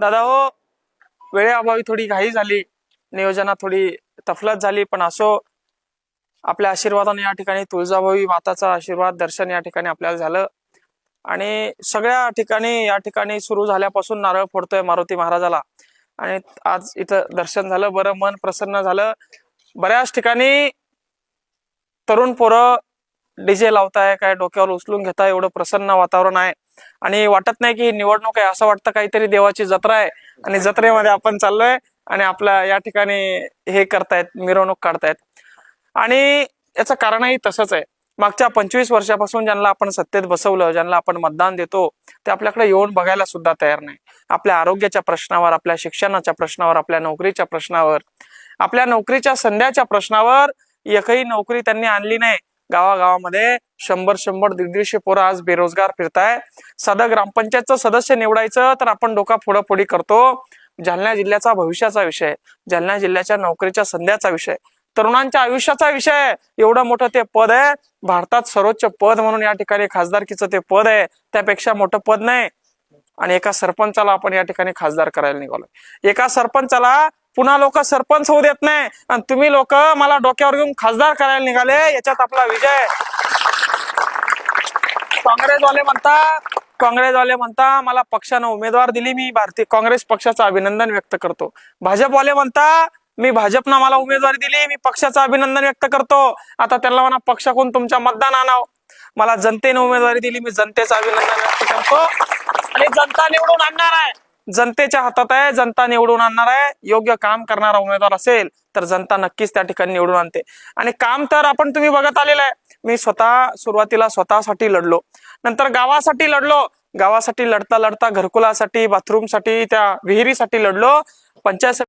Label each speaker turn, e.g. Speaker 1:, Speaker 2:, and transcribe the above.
Speaker 1: दादा हो. वेळेअभावी थोडी घाई झाली. नियोजनात थोडी तफलत झाली पण असो. आपल्या आशीर्वादाने या ठिकाणी तुळजाभवानी माताचा आशीर्वाद दर्शन या ठिकाणी आपल्याला झालं. आणि सगळ्या ठिकाणी या ठिकाणी सुरू झाल्यापासून नारळ फोडतोय मारुती महाराजाला. आणि आज इथं दर्शन झालं बरं मन प्रसन्न झालं. बऱ्याच ठिकाणी तरुण पोरं डीजे लावताय काय डोक्यावर उचलून घेताय एवढं प्रसन्न वातावरण आहे. आणि वाटत नाही की निवडणूक आहे असं वाटतं काहीतरी देवाची जत्रा आहे. आणि जत्रेमध्ये आपण चाललोय आणि आपल्या या ठिकाणी हे करतायत मिरवणूक काढतायत. आणि याचं कारणही तसंच आहे. मागच्या पंचवीस वर्षापासून ज्यांना आपण सत्तेत बसवलं ज्यांना आपण मतदान देतो ते आपल्याकडे येऊन बघायला सुद्धा तयार नाही. आपल्या आरोग्याच्या प्रश्नावर आपल्या शिक्षणाच्या प्रश्नावर आपल्या नोकरीच्या प्रश्नावर आपल्या नोकरीच्या संध्याच्या प्रश्नावर एकही नोकरी त्यांनी आणली नाही. गावागावामध्ये शंभर शंभर दीड दीडशे पोरं आज बेरोजगार फिरताय. साधं ग्रामपंचायतचं सदस्य निवडायचं तर आपण डोका पुढापुढी करतो. जालना जिल्ह्याचा भविष्याचा विषय जालना जिल्ह्याच्या नोकरीच्या संध्याचा विषय तरुणांच्या आयुष्याचा विषय. एवढं मोठं ते पद आहे. भारतात सर्वोच्च पद म्हणून या ठिकाणी खासदारकीचं ते पद आहे. त्यापेक्षा मोठं पद नाही. आणि एका सरपंचाला आपण या ठिकाणी खासदार करायला निघालोय. एका सरपंचाला पुन्हा लोक सरपंच होऊ देत नाही. आणि तुम्ही लोक मला डोक्यावर घेऊन खासदार करायला निघाले याच्यात आपला विजय. काँग्रेसवाले म्हणता काँग्रेसवाले म्हणता मला पक्षानं उमेदवार दिली मी भारतीय काँग्रेस पक्षाचं अभिनंदन व्यक्त करतो. भाजपवाले म्हणता मी भाजपनं मला उमेदवारी दिली मी पक्षाचं अभिनंदन व्यक्त करतो. आता त्याला म्हणा पक्षाकडून तुमच्या मतदान आणाव मला जनतेने उमेदवारी दिली मी जनतेचं अभिनंदन व्यक्त करतो. आणि जनता निवडून आणणार आहे. जनतेच्या हातात आहे जनता निवडून आणणार आहे योग्य काम करणारा उमेदवार असेल तर जनता नक्कीच त्या ठिकाणी निवडून आणते. आणि काम तर आपण तुम्ही बघत आलेलं आहे. मी स्वतः सुरुवातीला स्वतःसाठी लढलो. नंतर गावासाठी लढलो. गावासाठी लढता लढता घरकुलासाठी बाथरूमसाठी त्या विहिरीसाठी लढलो. पंचायत